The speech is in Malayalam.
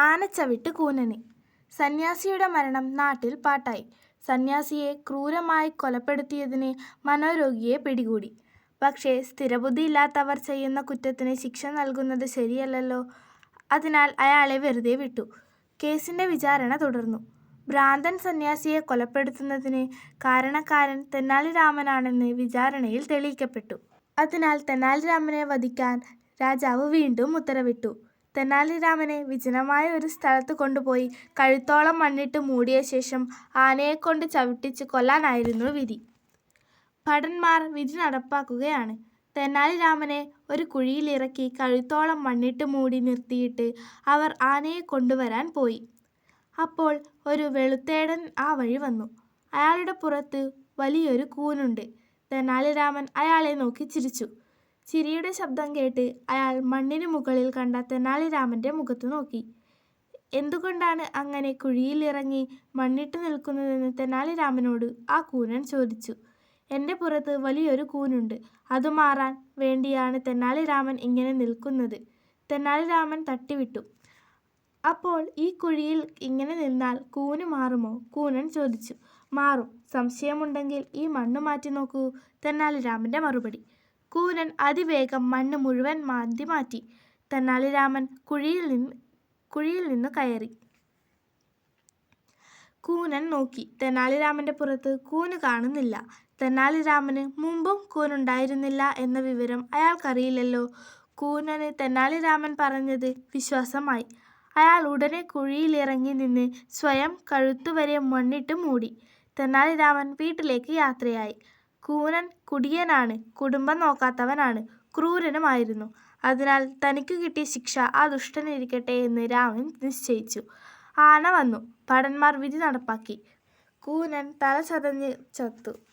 ആനച്ചവിട്ട് കൂനന് സന്യാസിയുടെ മരണം നാട്ടിൽ പാട്ടായി. സന്യാസിയെ ക്രൂരമായി കൊലപ്പെടുത്തിയതിന് മനോരോഗിയെ പിടികൂടി. പക്ഷേ സ്ഥിരബുദ്ധിയില്ലാത്തവർ ചെയ്യുന്ന കുറ്റത്തിന് ശിക്ഷ നൽകുന്നത് ശരിയല്ലല്ലോ. അതിനാൽ അയാളെ വെറുതെ വിട്ടു. കേസിന്റെ വിചാരണ തുടർന്നു. ഭ്രാന്തൻ സന്യാസിയെ കൊലപ്പെടുത്തുന്നതിന് കാരണക്കാരൻ തെന്നാലിരാമനാണെന്ന് വിചാരണയിൽ തെളിയിക്കപ്പെട്ടു. അതിനാൽ തെന്നാലിരാമനെ വധിക്കാൻ രാജാവ് വീണ്ടും ഉത്തരവിട്ടു. തെനാലിരാമനെ വിജനമായ ഒരു സ്ഥലത്ത് കൊണ്ടുപോയി കഴുത്തോളം മണ്ണിട്ട് മൂടിയ ശേഷം ആനയെക്കൊണ്ട് ചവിട്ടിച്ച് കൊല്ലാനായിരുന്നു വിധി. ഭടന്മാർ വിധി നടപ്പാക്കുകയാണ്. തെനാലിരാമനെ ഒരു കുഴിയിലിറക്കി കഴുത്തോളം മണ്ണിട്ട് മൂടി നിർത്തിയിട്ട് അവർ ആനയെ കൊണ്ടുവരാൻ പോയി. അപ്പോൾ ഒരു വെളുത്തേടൻ ആ വഴി വന്നു. അയാളുടെ പുറത്ത് വലിയൊരു കൂനുണ്ട്. തെനാലിരാമൻ അയാളെ നോക്കി ചിരിച്ചു. ചിരിയുടെ ശബ്ദം കേട്ട് അയാൾ മണ്ണിനു മുകളിൽ കണ്ട തെനാലിരാമന്റെ മുഖത്ത് നോക്കി. എന്തുകൊണ്ടാണ് അങ്ങനെ കുഴിയിലിറങ്ങി മണ്ണിട്ട് നിൽക്കുന്നതെന്ന് തെനാലിരാമനോട് ആ കൂനൻ ചോദിച്ചു. എന്റെ പുറത്ത് വലിയൊരു കൂനുണ്ട്. അത് മാറാൻ വേണ്ടിയാണ് തെനാലിരാമൻ ഇങ്ങനെ നിൽക്കുന്നത്. തെനാലിരാമൻ തട്ടിവിട്ടു. അപ്പോൾ ഈ കുഴിയിൽ ഇങ്ങനെ നിന്നാൽ കൂന് മാറുമോ കൂനൻ ചോദിച്ചു. മാറും. സംശയമുണ്ടെങ്കിൽ ഈ മണ്ണ് മാറ്റി നോക്കൂ തെന്നാലിരാമന്റെ മറുപടി. കൂനൻ അതിവേഗം മണ്ണ് മുഴുവൻ മാന്തി മാറ്റി. തെന്നാലിരാമൻ കുഴിയിൽ നിന്ന് കുഴിയിൽ നിന്ന് കയറി. കൂനൻ നോക്കി. തെനാലിരാമന്റെ പുറത്ത് കൂന് കാണുന്നില്ല. തെനാലിരാമന് മുമ്പും കൂനുണ്ടായിരുന്നില്ല എന്ന വിവരം അയാൾക്കറിയില്ലല്ലോ. കൂനന് തെനാലിരാമൻ പറഞ്ഞത് വിശ്വാസമായി. അയാൾ ഉടനെ കുഴിയിലിറങ്ങി നിന്ന് സ്വയം കഴുത്തുവരെ മണ്ണിട്ട് മൂടി. തെനാലിരാമൻ വീട്ടിലേക്ക് യാത്രയായി. കൂനൻ കുടിയനാണ്. കുടുംബം നോക്കാത്തവനാണ്. ക്രൂരനുമായിരുന്നു. അതിനാൽ തനിക്ക് കിട്ടിയ ശിക്ഷ ആ ദുഷ്ടനിരിക്കട്ടെ എന്ന് രാമൻ നിശ്ചയിച്ചു. ആന വന്നു. ഭടന്മാർ വിധി നടപ്പാക്കി. കൂനൻ തല ചതഞ്ഞ് ചത്തു.